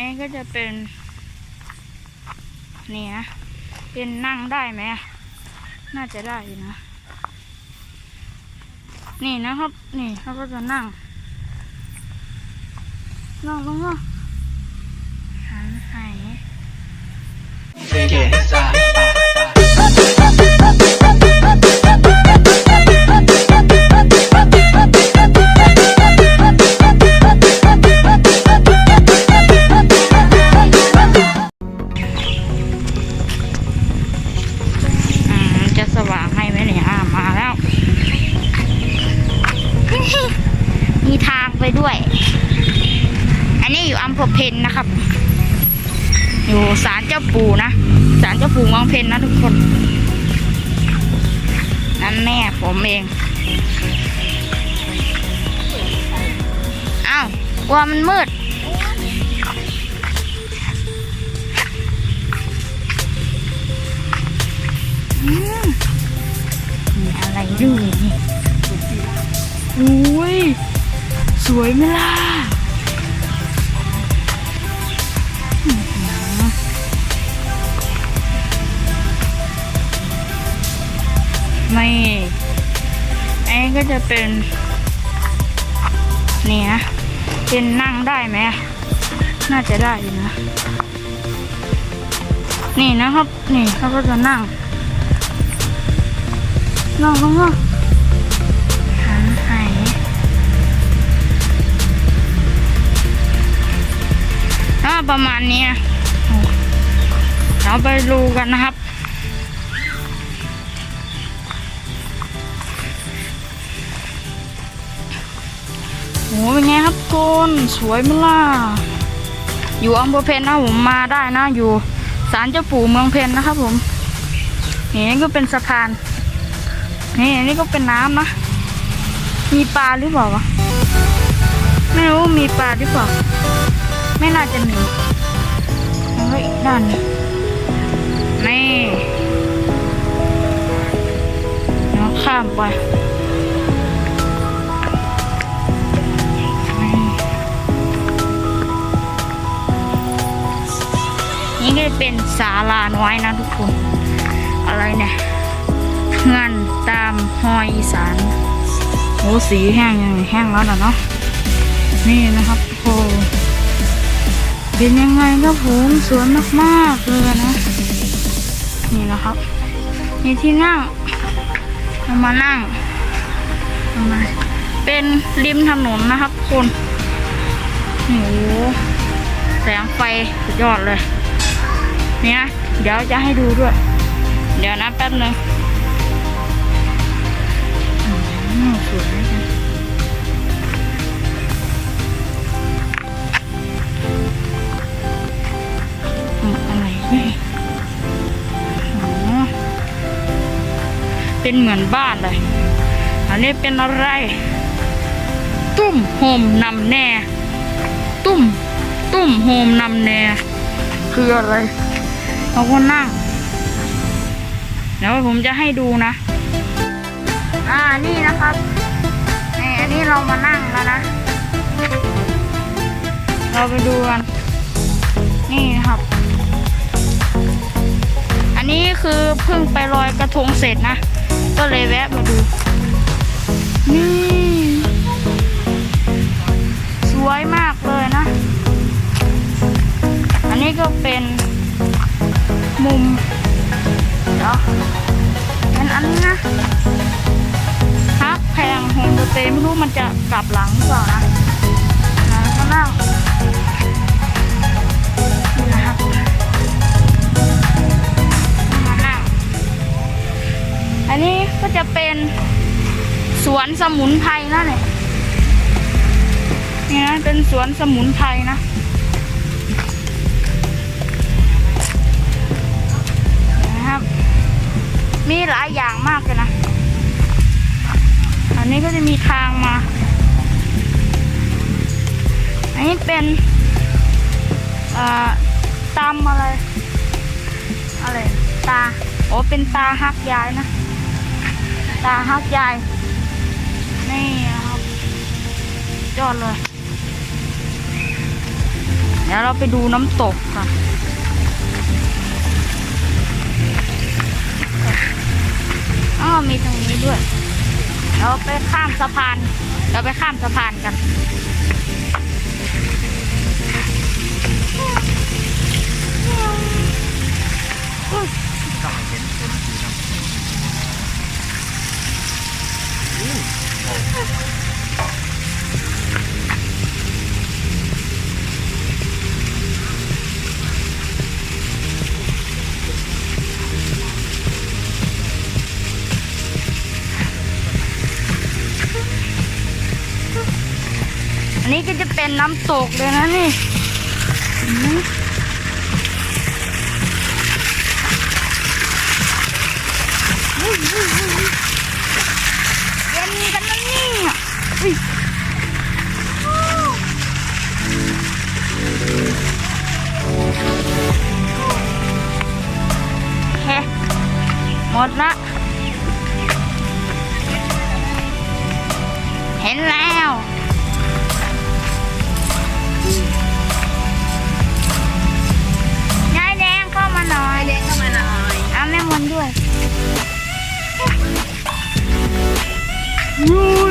นนี้ก็จะเป็นนี่นะเป็นนั่งได้ไหมน่าจะได้อยู่นะนี่นะครับ นี่เขาก็จะนั่ง นั่งลงก็หันหาย ไปด้วย อันนี้อยู่อำเภอเพนนะครับ อยู่ศาลเจ้าปู่นะศาลเจ้าปู่เมืองเพนนะทุกคน นั่นแม่ผมเองอ้าวกลัวมันมืดอืมีอะไรด้วยนี่อุ้ย วยไหมล่ะไม่อันนี้ก็จะเป็น นี่นะ เป็นนั่งได้ไหม น่าจะได้อยู่นะ นี่นะครับ นี่เขาก็จะนั่งลองลองลอง ประมาณนี้เราไปดูกันนะครับ โหเป็นไงครับทุกนสวยไหมล่ะ อยู่อำเภอเพนนะผมมาได้นะ อยู่ศาลเจ้าปู่เมืองเพนนะครับผม นี่ก็เป็นสะพาน นี่นนี้ก็เป็นน้ำนะ มีปลาหรือเปล่าวะ ไม่รู้มีปลาหรือเปล่า ไม่น่าจะมีแล้วก็อีกด้านหนึ่งนี่เดี๋ยวข้ามไปนี่ก็จะเป็นศาลาน้อยนะทุกคน อะไรเนี่ยงินตามหอยอีสานโหสีแห้งยังแห้งแล้วนะเนาะนี่นะครับโห เป็นยังไงครับผมสวยมากๆเลยนะ นี่นะครับ มีที่นั่งเรามานั่งเอามาเป็นริมถนนนะครับคุณโหแสงไฟสุดยอดเลย เนี่นะเดี๋ยวจะให้ดูด้วย เดี๋ยวนะแป๊บนึงสวยจัง เป็นเหมือนบ้านเลย อันนี้เป็นอะไร ตุ้มโฮมนำแน่ ตุ้มตุ้มโฮมนำแน่ คืออะไรเราก็นั่งเดี๋ยวผมจะให้ดูนะ อ่านี่นะครับนี่อันนี้เรามานั่งแล้วนะ เราไปดูกัน นี่นครับ อันนี้คือเพิ่งไปลอยกระทงเสร็จนะ ก็เลยแวะมาดู นี่ สวยมากเลยนะ อันนี้ก็เป็นมุมเดี๋ยวเป็นอันนี้นะฮักแพงโฮมสเตย์ไม่รู้มันจะกลับหลังหรือเปล่านะนะข้างล่าง เป็นสวนสมุนไพรนะเนี่ยนี่นะเป็นสวนสมุนไพรนะนะครับ มีหลายอย่างมากเลยนะ อันนี้ก็จะมีทางมา อันนี้เป็นเอ่อตำอะไร อะไร ตา โอ้เป็นตาฮักยายนะ ตาฮักยายนี่ครับยอดเลย เดี๋ยวเราไปดูน้ำตกกันอ้อมีตรงนี้ด้วย เราไปข้ามสะพาน เราไปข้ามสะพานกันอ นนี้ก็จะเป็นน้ำตกเลยนะนี่เห็นไหม มดละ เห็นแล้วยายแดงเข้ามาหน่อยเด็กเข้ามาหน่อยเอาแม่มนด้วยยู